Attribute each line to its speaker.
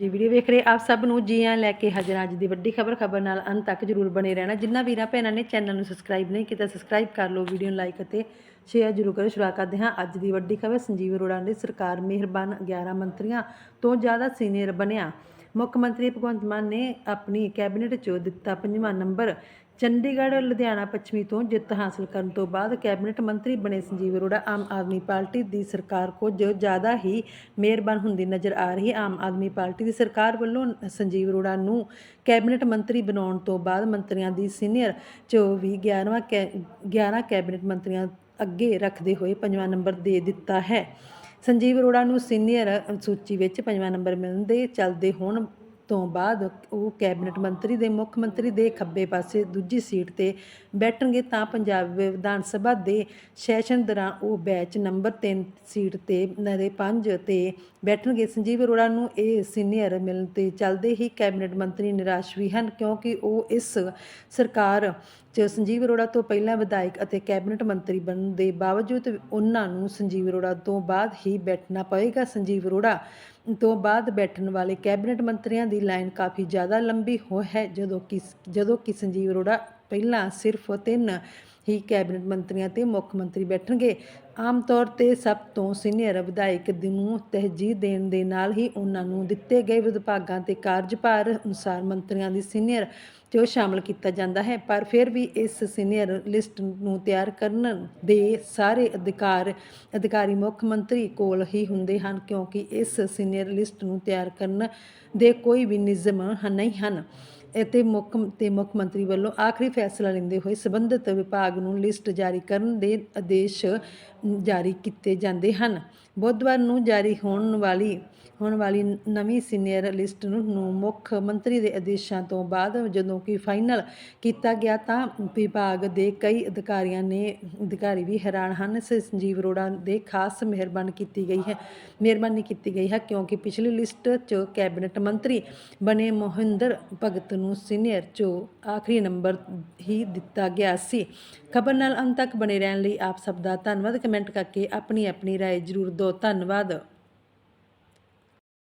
Speaker 1: ਜੀ ਵੀਡੀਓ ਵੇਖ ਰਹੇ ਆਪ ਸਭ ਨੂੰ ਜੀ ਆਇਆਂ ਲੈ ਕੇ ਹਾਜ਼ਰ ਅੱਜ ਦੀ ਵੱਡੀ ਖਬਰ ਖਬਰ ਨਾਲ ਅੰਤ ਤੱਕ ਜਰੂਰ ਬਣੇ ਰਹਿਣਾ। ਜਿੰਨਾ ਵੀਰਾਂ, ਭੈਣਾਂ ਨੇ ਚੈਨਲ ਨੂੰ ਸਬਸਕ੍ਰਾਈਬ ਨਹੀਂ ਕੀਤਾ ਸਬਸਕ੍ਰਾਈਬ ਕਰ ਲਓ ਵੀਡੀਓ ਨੂੰ ਲਾਈਕ ਅਤੇ ਸ਼ੇਅਰ ਜਰੂਰ ਕਰੋ। ਸ਼ੁਰੂ ਕਰਦੇ ਹਾਂ ਅੱਜ ਦੀ ਵੱਡੀ ਖਬਰ। ਸੰਜੀਵ ਅਰੋੜਾ ਨੇ ਸਰਕਾਰ ਮਿਹਰਬਾਨ 11 ਮੰਤਰੀਆਂ ਤੋਂ ਜ਼ਿਆਦਾ ਸੀਨੀਅਰ ਬਣਿਆ। ਮੁੱਖ ਮੰਤਰੀ ਭਗਵੰਤ ਮਾਨ ਨੇ ਆਪਣੀ ਕੈਬਨਿਟ 'ਚ ਦਿੱਤਾ ਪੰਜਵਾਂ ਨੰਬਰ। ਚੰਡੀਗੜ੍ਹ, ਲੁਧਿਆਣਾ, ਪੱਛਮੀ ਤੋਂ ਜਿੱਤ ਹਾਸਲ ਕਰਨ ਤੋਂ ਬਾਅਦ ਕੈਬਨਿਟ ਮੰਤਰੀ ਬਣੇ ਸੰਜੀਵ ਅਰੋੜਾ ਆਮ ਆਦਮੀ ਪਾਰਟੀ ਦੀ ਸਰਕਾਰ ਕੁਝ ਜ਼ਿਆਦਾ ਹੀ ਮਿਹਰਬਾਨ ਹੁੰਦੀ ਨਜ਼ਰ ਆ ਰਹੀ ਆਮ ਆਦਮੀ ਪਾਰਟੀ ਦੀ ਸਰਕਾਰ ਵੱਲੋਂ ਸੰਜੀਵ ਅਰੋੜਾ ਨੂੰ ਕੈਬਨਿਟ ਮੰਤਰੀ ਬਣਾਉਣ ਤੋਂ ਬਾਅਦ ਮੰਤਰੀਆਂ ਦੀ ਸੀਨੀਅਰ 'ਚੋਂ ਵੀ 11ਵਾਂ ਕੈ 11 ਕੈਬਨਿਟ ਮੰਤਰੀਆਂ ਅੱਗੇ ਰੱਖਦੇ ਹੋਏ ਪੰਜਵਾਂ ਨੰਬਰ ਦੇ ਦਿੱਤਾ ਹੈ। ਸੰਜੀਵ ਅਰੋੜਾ ਨੂੰ ਸੀਨੀਅਰ ਸੂਚੀ ਵਿੱਚ ਪੰਜਵਾਂ ਨੰਬਰ ਮਿਲਣ ਦੇ ਚੱਲਦੇ ਹੋਣ ਤੋਂ ਬਾਅਦ ਉਹ ਕੈਬਨਿਟ ਮੰਤਰੀ ਦੇ, ਮੁੱਖ ਮੰਤਰੀ ਦੇ ਖੱਬੇ ਪਾਸੇ ਦੂਜੀ ਸੀਟ ਤੇ ਬੈਠਣਗੇ ਤਾਂ ਪੰਜਾਬ ਵਿਧਾਨ ਸਭਾ ਦੇ ਸੈਸ਼ਨ ਦੌਰਾਨ ਉਹ ਬੈਚ ਨੰਬਰ 3 ਸੀਟ ਤੇ ਨਰੇ 5 ਤੇ ਬੈਠਣਗੇ। ਸੰਜੀਵ ਅਰੋੜਾ ਨੂੰ ਇਹ ਸੀਨੀਅਰ ਮਿਲਣ ਤੇ ਚੱਲਦੇ ਹੀ ਕੈਬਨਿਟ ਮੰਤਰੀ ਨਿਰਾਸ਼ ਵੀ ਹਨ, ਕਿਉਂਕਿ ਉਹ ਇਸ ਸਰਕਾਰ 'ਚ ਸੰਜੀਵ ਅਰੋੜਾ ਤੋਂ ਪਹਿਲਾਂ ਵਿਧਾਇਕ ਅਤੇ ਕੈਬਨਿਟ ਮੰਤਰੀ ਬਣਨ ਦੇ ਬਾਵਜੂਦ ਉਹਨਾਂ ਨੂੰ ਸੰਜੀਵ ਅਰੋੜਾ ਤੋਂ ਬਾਅਦ ਹੀ ਬੈਠਣਾ ਪਵੇਗਾ ਸੰਜੀਵ ਅਰੋੜਾ ਤੋਂ ਬਾਅਦ ਬੈਠਣ ਵਾਲੇ ਕੈਬਨਿਟ ਮੰਤਰੀਆਂ ਦੀ ਲਾਈਨ ਕਾਫੀ ਜ਼ਿਆਦਾ ਲੰਬੀ ਹੋ ਹੈ, ਜਦੋਂ ਕਿ ਜਦੋਂ ਕਿ ਸੰਜੀਵ ਅਰੋੜਾ ਪਹਿਲਾਂ ਸਿਰਫ ਤਿੰਨ ਹੀ ਕੈਬਨਿਟ ਮੰਤਰੀਆਂ ਤੇ ਮੁੱਖ ਮੰਤਰੀ ਬੈਠਣਗੇ। ਆਮ ਤੌਰ ਤੇ ਸਭ ਤੋਂ ਸੀਨੀਅਰ ਵਿਧਾਇਕ ਨੂੰ ਤਹਿਜੀਹ ਦੇਣ ਦੇ ਨਾਲ ਹੀ ਉਹਨਾਂ ਨੂੰ ਦਿੱਤੇ ਗਏ ਵਿਭਾਗਾਂ ਤੇ ਕਾਰਜਭਾਰ ਅਨੁਸਾਰ ਮੰਤਰੀਆਂ ਦੀ ਸੀਨੀਅਰ ਤੇ ਉਹ ਸ਼ਾਮਲ ਕੀਤਾ ਜਾਂਦਾ ਹੈ। ਪਰ ਫਿਰ ਵੀ ਇਸ ਸੀਨੀਅਰ ਲਿਸਟ ਨੂੰ ਤਿਆਰ ਕਰਨ ਦੇ ਸਾਰੇ ਅਧਿਕਾਰ ਅਧਿਕਾਰੀ ਮੁੱਖ ਮੰਤਰੀ ਕੋਲ ਹੀ ਹੁੰਦੇ ਹਨ, ਕਿਉਂਕਿ ਇਸ ਸੀਨੀਅਰ ਲਿਸਟ ਨੂੰ ਤਿਆਰ ਕਰਨ ਦੇ ਕੋਈ ਵੀ ਨਿਯਮ ਨਹੀਂ ਹਨ। ਅਤੇ ਮੁੱਖ ਤੇ ਮੁੱਖ ਮੰਤਰੀ ਵੱਲੋਂ ਆਖਰੀ ਫੈਸਲਾ ਲੈਂਦੇ ਹੋਏ ਸੰਬੰਧਿਤ ਵਿਭਾਗ ਨੂੰ ਲਿਸਟ ਜਾਰੀ ਕਰਨ ਦੇ ਆਦੇਸ਼ ਜਾਰੀ ਕੀਤੇ ਜਾਂਦੇ ਹਨ। ਬੁੱਧਵਾਰ ਨੂੰ ਜਾਰੀ ਹੋਣ ਵਾਲੀ ਹੋਣ ਵਾਲੀ ਨਵੀਂ ਸੀਨੀਅਰ ਲਿਸਟ ਨੂੰ ਨੂੰ ਮੁੱਖ ਮੰਤਰੀ ਦੇ ਆਦੇਸ਼ਾਂ ਤੋਂ ਬਾਅਦ ਜਦੋਂ ਕਿ ਫਾਈਨਲ ਕੀਤਾ ਗਿਆ ਤਾਂ ਵਿਭਾਗ ਦੇ ਕਈ ਅਧਿਕਾਰੀਆਂ ਨੇ, ਅਧਿਕਾਰੀ ਵੀ ਹੈਰਾਨ ਹਨ। ਸੰਜੀਵ ਅਰੋੜਾ ਦੇ ਖਾਸ ਮਿਹਰਬਾਨ ਕੀਤੀ ਗਈ ਹੈ, ਮਿਹਰਬਾਨੀ ਕੀਤੀ ਗਈ ਹੈ ਕਿਉਂਕਿ ਪਿਛਲੀ ਲਿਸਟ 'ਚ ਕੈਬਨਿਟ ਮੰਤਰੀ ਬਣੇ ਮੋਹਿੰਦਰ ਭਗਤ ਨੂੰ ਸੀਨੀਅਰ 'ਚੋਂ ਆਖਰੀ ਨੰਬਰ ਹੀ ਦਿੱਤਾ ਗਿਆ ਸੀ ਖਬਰ ਨਾਲ ਅੰਤ ਤੱਕ ਬਣੇ ਰਹਿਣ ਲਈ ਆਪ ਸਭ ਦਾ ਧੰਨਵਾਦ ਕਮੈਂਟ ਕਰਕੇ ਆਪਣੀ ਆਪਣੀ رائے ਜ਼ਰੂਰ ਦਿਓ ਧੰਨਵਾਦ